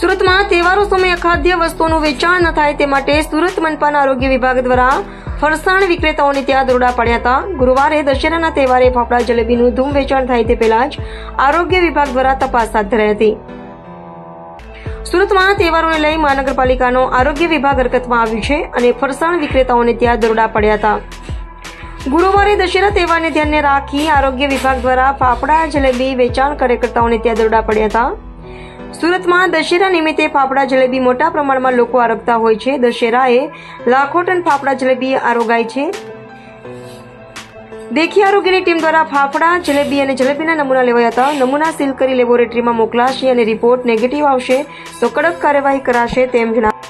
સુરતમાં તહેવારો સમયે અખાદ્ય વસ્તુઓનું વેચાણ ન થાય તે માટે સુરત મનપાના આરોગ્ય વિભાગ દ્વારા ફરસાણ વિક્રેતાઓને ત્યાં દોરડા પડ્યા હતા. ગુરુવારે દશેરાના તહેવારે ફાફડા જલેબીનું ધૂમ વેચાણ થાય તે પહેલા જ આરોગ્ય વિભાગ દ્વારા તપાસ હાથ ધરાઈ હતી. સુરતમાં તહેવારોને લઈ મહાનગરપાલિકાનો આરોગ્ય વિભાગ હરકતમાં આવ્યું છે અને ફરસાણ વિક્રેતાઓને ત્યાં દરોડા પડ્યા હતા. ગુરુવારે દશેરા તહેવારને ધ્યાને રાખી આરોગ્ય વિભાગ દ્વારા ફાફડા, જલેબી વેચાણ કાર્યકર્તાઓને ત્યાં દરોડા પડ્યા હતા. સુરતમાં દશેરા નિમિત્તે ફાફડા, જલેબી મોટા પ્રમાણમાં લોકો આરોગતા હોય છે. દશેરાએ લાખો ટન ફાફડા, જલેબી આરોગાય છે. દેખી આરોગ્યની ટીમ દ્વારા ફાફડા, જલેબી અને જલેબીના નમૂના લેવાયા હતા. નમૂના સીલ કરી લેબોરેટરીમાં મોકલાશે અને રિપોર્ટ નેગેટિવ આવશે તો કડક કાર્યવાહી કરાશે તેમ જણાવ્યું.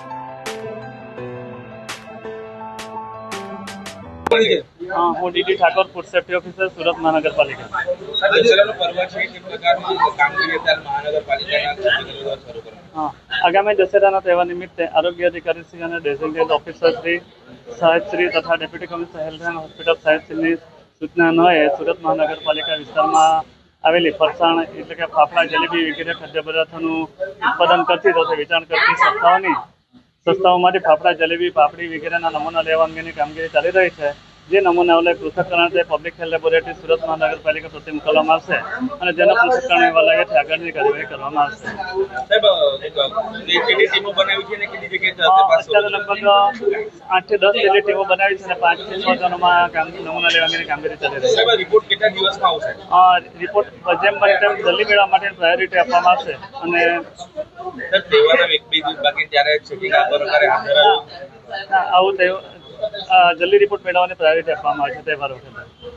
હા હું DD Thakor food safety officer Surat મહાનગરપાલિકા. હા આગામી દશેરાના તહેવાર નિમિત્તે આરોગ્ય અધિકારી શ્રી અને ડેઝિગ્નેટ ઓફિસર શ્રી સાહેબશ્રી તથા deputy commissioner health and hospital સાહેબશ્રીની સૂચના અન્વયે સુરત મહાનગરપાલિકા વિસ્તારમાં આવેલી ફરસાણ એટલે કે ફાફડા જલેબી વગેરે ખાદ્ય પદાર્થોનું ઉત્પાદન કરતી તથા વેચાણ કરતી સંસ્થાઓની સંસ્થાઓમાંથી ફાફડા જલેબી પાપડી વગેરેના નમૂના લેવા અંગેની કામગીરી ચાલી રહી છે. જે નમૂનાઓને પૃથ્થકરણ છે પબ્લિક હેલ્થ લેબોરેટરી સુરત મહાનગરપાલિકા પ્રતિ મોકલવામાં આવશે અને જેના પૃથ્થકરણ એવા લાગે છે આગળની કાર્યવાહી કરવામાં આવશે. અત્યારે લગભગ આઠથી દસ જેટલી ટીમો બનાવી છે અને પાંચથી છ જણોમાં નમૂના લેવા અંગેની કામગીરી ચાલી રહી છે. રિપોર્ટ કેટલા દિવસમાં આવશે? રિપોર્ટ જેમ બને તેમ જલ્દી મેળવવા માટે પ્રાયોરિટી આપવામાં આવશે અને આવું અ, જલ્દી રિપોર્ટ મેળવવાની પ્રાયોરિટી આપવામાં આવે છે તહેવાર વખતે